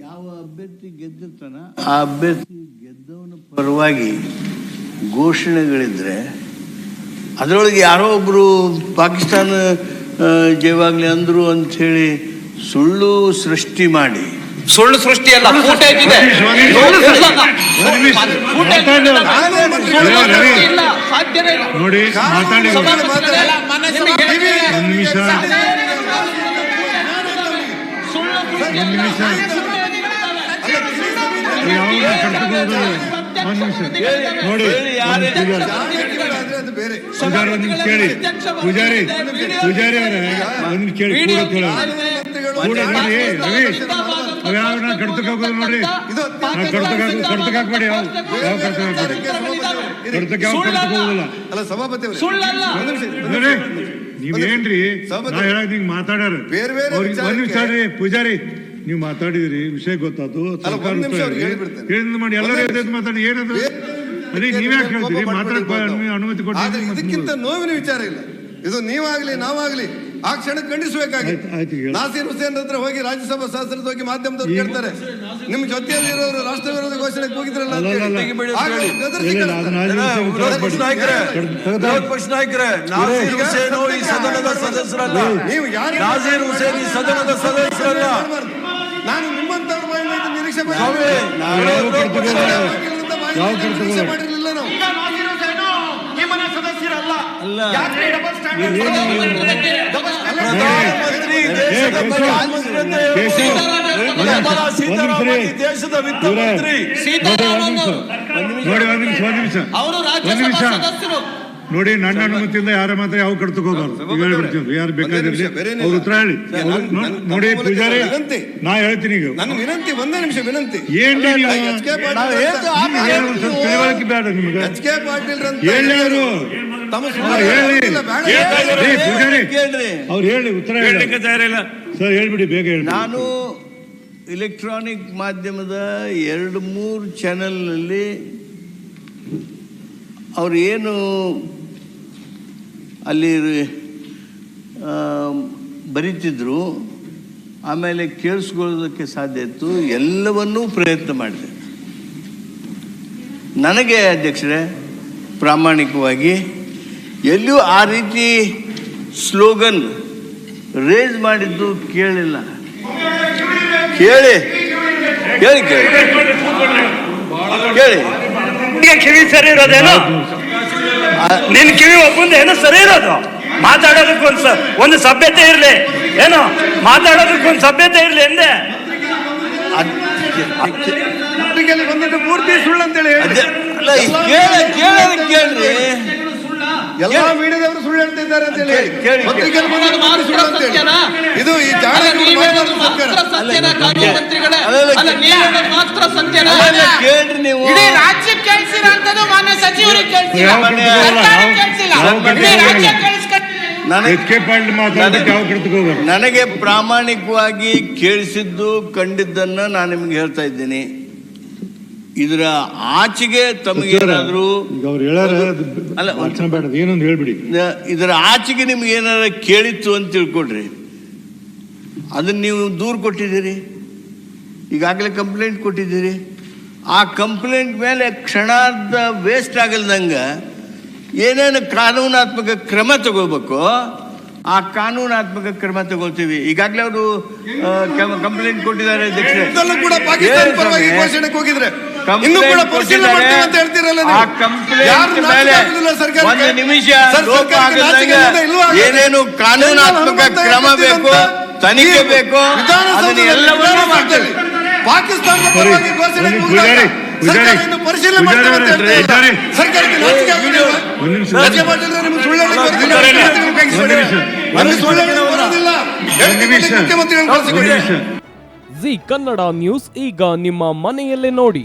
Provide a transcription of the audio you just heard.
ಯಾವ ಅಭ್ಯರ್ಥಿ ಗೆದ್ದಿರ್ತಾನ ಆ ಅಭ್ಯರ್ಥಿ ಗೆದ್ದವನ ಪರವಾಗಿ ಘೋಷಣೆಗಳಿದ್ರೆ ಅದರೊಳಗೆ ಯಾರೋ ಒಬ್ಬರು ಪಾಕಿಸ್ತಾನ ಜಯವಾಗಲಿ ಅಂದರು ಅಂಥೇಳಿ ಸುಳ್ಳು ಸೃಷ್ಟಿ ಮಾಡಿ. ಸುಳ್ಳು ಸೃಷ್ಟಿ ಅಲ್ಲ ಫೂಟೇಜ್ ಇದೆ. ಸಾಧ್ಯನೇ ಇಲ್ಲ. ನೋಡಿ ಮಾತಾಡಿ. ನಿಮಗೆ ನಿಮಿಷ. ಸುಳ್ಳು ಸೃಷ್ಟಿ ಒಂದು ನಿಮಿಷ ಯಾವಾಗ ಕರ್ಕೊಂಡು ಒಂದು ನಿಮಿಷ ನೋಡಿ ಒಂದು ಪೂಜಾರಿ. ಕೇಳಿ. ಪೂಜಾರಿ ಪೂಜಾರಿ ಅವರೇ ಒಂದು ಕೇಳಿ. ಕೂಡ ನೋಡಿ ರವಿ ಅವ್ ಯಾವ ನಾ ಕಡ್ತಕ್ ಹೋಗೋದು ನೋಡ್ರಿ ನಾ ಕಡ್ತಕ್ ಹಾಕ್ ಕಡ್ತಕ್ ಹಾಕ್ಬೇಡಿ ಯಾವ ಯಾವ ಕಡ್ತಕ್ ಹಾಕ್ಬೇಡಿ ಕಡ್ತಕ್ ಯಾವ ಕಡ್ತಕ್ ಹೋಗುದಿಲ್ಲ. ಅಲ್ಲ ಸಭಾಪತಿ ಅವರೇ. ಸುಳ್ಳಲ್ಲ. ಒಂದು ನೋಡಿ ನೀವೇನ್ರಿ ನಾ ಹೇಳಕ್ ನಿಂಗೆ ಮಾತಾಡ್ಯಾರ ಬೇರೆ ಬೇರೆ ಅವ್ರಿಗೆ ಒಂದ್ ನಿಮಿಷ ಪೂಜಾರಿ. ನೀವು ಮಾತಾಡಿದ್ರಿ ವಿಷಯ ಗೊತ್ತಾತು ಸರ್ಕಾರ ನಿಮಿಷ ಉತ್ತರ ಅವ್ರಿಗೆ ಇದೆ. ಹೇಳ್ಬಿಡ್ತೇನೆ. ಹೇಳಿದ್ ಮಾಡಿ ಎಲ್ಲರೂ ಮಾತಾಡಿ ಏನದು ಅದೇ ನೀವ್ಯಾಕೆ ಹೇಳ್ತೀರಿ ಮಾತಾಡಕ್ ಅನುಮತಿ ಆದ್ರೆ ಇದಕ್ಕಿಂತ ನೋವಿನ ವಿಚಾರ ಇಲ್ಲ. ಇದು ನೀವಾಗ್ಲಿ ನಾವಾಗ್ಲಿ ಆ ಕ್ಷಣ ಖಂಡಿಸಬೇಕಾಗಿ. ಆಯ್ತು, ಆಯ್ತು, ನಾಸೀರ್ ಹುಸೇನ್ ಹತ್ರ ಹೋಗಿ ರಾಜ್ಯಸಭಾ ಶಾಸ್ತ್ರದ ಹೋಗಿ ಮಾಧ್ಯಮದವ್ರು ಕೇಳ್ತಾರೆ. ನಿಮ್ ಜೊತೆಯಲ್ಲಿ ಇರೋರು ರಾಷ್ಟ್ರ ವಿರೋಧ ಘೋಷಣೆ ಹೋಗಿದ್ರಲ್ಲ ಪಕ್ಷ ನಾಯಕರೇ ತೆಗೆದು- ವಿರೋಧ ಪಕ್ಷ ನಾಯಕರೇ ನಾಸೀರ್ ಹುಸೇನು ಈ ಸದನದ ಸದಸ್ಯರಲ್ಲ. ನೀವು ಯಾರು ನಾಸೀರ್ ಹುಸೇನ್ ಈ ಸದನದ ಸದಸ್ಯರಲ್ಲ. ನಾನು ನಿಮ್ಮಂತವ್ರ ಇದು ನಿರೀಕ್ಷೆ ಮಾಡಿರಲಿಲ್ಲ ನಾವು ಈ ದೇಶದ ವಿತ್ತ ಮಂತ್ರಿ. ಅವರು ನೋಡಿ ನಿಮಿಷ ಒಂದ್ ನಿಮಿಷ. ಅವರು ಒಂದ್ ಸದಸ್ಯರು. ನೋಡಿ ನನ್ನ ಅನುಮತಿಯಿಂದ ಯಾರ ಮಾತ್ರ ಯಾವ ಈಗ ಹೇಳ್ಬಿಡ್ತೀವಿ ಯಾರು ಬೇಕಾದ್ರೆ. ಅವ್ರ ಉತ್ತರ ಹೇಳಿ. ನೋಡಿ ಪೂಜಾರಿ ವಿನಂತಿ. ನಾ ಹೇಳ್ತೀನಿ ಈಗ. ನನ್ನ ವಿನಂತಿ ಒಂದೇ ನಿಮಿಷ ವಿನಂತಿ. ಏನ್ ತಿಳುವಳಿಕೆ ಬೇಡ ನಿಮ್ಗೆ. ಎಚ್ ಕೆ ಪಾಟೀಲ್ ಅಂತ ಹೇಳಿ ಅವರು ಹೇಳಿ. ಉತ್ತರ ಬೇಡ. ಏ, ಪೂಜಾರಿ. ಹೇಳಿ ಉತ್ತರ ಹೇಳಿ. ಸರ್ ಹೇಳ್ಬಿಡಿ ಬೇಗ ಹೇಳಿ ನಾನು ಇಲೆಕ್ಟ್ರಾನಿಕ್ ಮಾಧ್ಯಮದ ಎರಡು ಮೂರು ಚಾನೆಲ್ನಲ್ಲಿ ಅವ್ರು ಏನು ಅಲ್ಲಿ ಬರೀತಿದ್ರು. ಆಮೇಲೆ ಕೇಳಿಸ್ಕೊಳ್ಳೋದಕ್ಕೆ ಸಾಧ್ಯ ಇತ್ತು. ಎಲ್ಲವನ್ನೂ ಪ್ರಯತ್ನ ಮಾಡಿದೆ. ನನಗೆ ಅಧ್ಯಕ್ಷರೇ ಪ್ರಾಮಾಣಿಕವಾಗಿ ಎಲ್ಲಿಯೂ ಆ ರೀತಿ ಸ್ಲೋಗನ್ ರೇಸ್ ಮಾಡಿದ್ದು ಕೇಳಿಲ್ಲ. ಕೇಳಿ. ಕೇಳಿ ಕೇಳಿ. ಕೇಳಿ ಕಿವಿ ಸರಿ ಇರೋದೇನು? ನಿನ್ ಕಿವಿ ಒಬ್ಬಂದು ಏನೋ ಸರಿ ಇರೋದು. ಮಾತಾಡೋದಕ್ಕೆ ಒಂದು ಸ- ಒಂದು ಸಭ್ಯತೆ ಇರ್ಲಿ. ಏನು? ಮಾತಾಡೋದಕ್ಕೆ ಒಂದು ಸಭ್ಯತೆ ಇರ್ಲಿ ಎಂದೆ. ಮೂರ್ತಿ ಪತ್ರಿಕೆಯಲ್ಲಿ ಬಂದಿದ್ದು ಪೂರ್ತಿ ಸುಳ್ಳು ಅಂತೇಳಿ ಕೇಳ ಕೇಳೋದು ಕೇಳ್ರಿ. ಎಲ್ಲಾ ಮೀಡಿಯಾದವರು ಸುಳ್ಳು ಹೇಳ್ತಿದ್ದಾರೆ ಅಂತ ಹೇಳಿ. ಪತ್ರಿಕೆಯಲ್ಲಿ ಬಂದಿದ್ದು ಮಾತ್ರ ಸುಳ್ಳು ಅಂತ ಹೇಳಿ. ಇದು ಈ ಮಾತಾಡೋದು ಮಾತ್ರ. ಸತ್ಯನಾ ಕಾನೂನು ಮಂತ್ರಿಗಳೇ ಅಲ್ಲ, ಅಲ್ಲ ನೀವ್ ಸತ್ಯನಾ? ಅಲ್ಲ, ಕೇಳ್ರಿ ನೀವು. ಇಡೀ ರಾಜ್ಯಕ್ಕೆ ಕೇಳಿಸಿರೋಂಥದ್ದು ಮಾನ್ಯ ಸಚಿವರಿಗೆ ಕೇಳಿಸಿಲ್ಲ. ಕೇಳಿಸಿಲ್ಲ. ಇಡೀ ರಾಜ್ಯ ನನಗೆ ಪ್ರಾಮಾಣಿಕವಾಗಿ ಕೇಳಿಸಿದ್ದು ಕಂಡಿದ್ದನ್ನ ನಾನು ನಿಮ್ಗೆ ಹೇಳ್ತಾ ಇದ್ದೀನಿ. ಇದರ ಆಚೆಗೆ ತಮಗೆ ಏನಾದರೂ ಅವ್ರು ಹೇಳ್ಯಾರ ಅದು ಅಲ್ಲ, ಏನೊಂದು ಹೇಳ್ಬಿಡಿ. ಇದರ ಆಚೆಗೆ ನಿಮ್ಗೆ ಏನಾರ ಕೇಳಿತ್ತು ಅಂತ ತಿಳ್ಕೊಡ್ರಿ ಅದನ್ನ ನೀವು ದೂರು ಕೊಟ್ಟಿದ್ದೀರಿ. ಈಗಾಗಲೇ ಕಂಪ್ಲೇಂಟ್ ಕೊಟ್ಟಿದ್ದೀರಿ. ಆ ಕಂಪ್ಲೇಂಟ್ ಮೇಲೆ ಕ್ಷಣಾರ್ಧ ವೇಸ್ಟ್ ಆಗಲ್ದಂಗೆ ಏನೇನು ಕಾನೂನಾತ್ಮಕ ಕ್ರಮ ತಗೋಬೇಕು ಆ ಕಾನೂನಾತ್ಮಕ ಕ್ರಮ ತಗೋತೀವಿ. ಈಗಾಗಲೇ ಅವರು ಕಂಪ್ಲೇಂಟ್ ಕೊಟ್ಟಿದ್ದಾರೆ ಇನ್ನು ಕೂಡ ಪರಿಶೀಲನೆ ಮಾಡ್ತೀವಿ ಅಂತ ಹೇಳ್ತೀರಲ್ಲ ಆ ನೀವು ಯಾರು ನಾಚಿಕೆ ಮೇಲೆ ಆಗುದಿಲ್ಲ ಸರ್ಕಾರಕ್ಕೆ? ಒಂದು ನಿಮಿಷ ಸರ್, ಲೋಪ ಸರ್ಕಾರಕ್ಕೆ ನಾಚಿಕೆ ಆಗದಂಗೆ ಆಗುತ್ತಾ ಇಲ್ವಾ ಏನೇನು ಕಾನೂನಾತ್ಮಕ ಕ್ರಮ ಬೇಕು ತನಿಖೆ ಈ ಬೇಕು ವಿಧಾನಸೌಧದಲ್ಲಿ ಅದನ್ನ ಎಲ್ಲವನ್ನೂ ಮಾಡ್ತೇವೆ ವಿಧಾನಸೌಧದಲ್ಲಿ ಪಾಕಿಸ್ತಾನದ ಸರಿ, ಪರವಾಗಿ ಘೋಷಣೆ ಒಂದು ಕೂಗಿದಾಗ ಪೂಜಾರಿ, ಪೂಜಾರಿ, ಇನ್ನು ಪರಿಶೀಲನೆ ಪೂಜಾರಿ ಮಾಡ್ತೇವೆ ಅಂತ ಅವರೇ, ಹೇಳ್ತಾ ಪೂಜಾರಿ. ಇಲ್ಲ. ಸರ್ಕಾರಕ್ಕೆ ನಾಚಿಕೆ ಆಗುದಿಲ್ವಾ? ಒಂದ್ ನಿಮಿಷ ರಾಜ್ಯ ಪಾಟೀಲರು ನಿಮ್ಗೆ ಸುಳ್ಳು ಹೇಳಲಿಕ್ಕೆ ಬರುದಿಲ್ಲ. ಒಂದ್ ನಿಮಿಷ. ನಮ್ಗೆ ಸುಳ್ಳು ಹೇಳಲಿಕ್ಕೆ ಬರುದಿಲ್ಲ. ಒಂದ್ ನಿಮಿಷ. ಮುಖ್ಯಮಂತ್ರಿಗಳು ಒಂದ್ ಕಳಿಸಿಕೊಡಿ. ಜಿ ಕನ್ನಡ ನ್ಯೂಸ್ ಈಗ ನಿಮ್ಮ ಮನೆಯಲ್ಲೇ ನೋಡಿ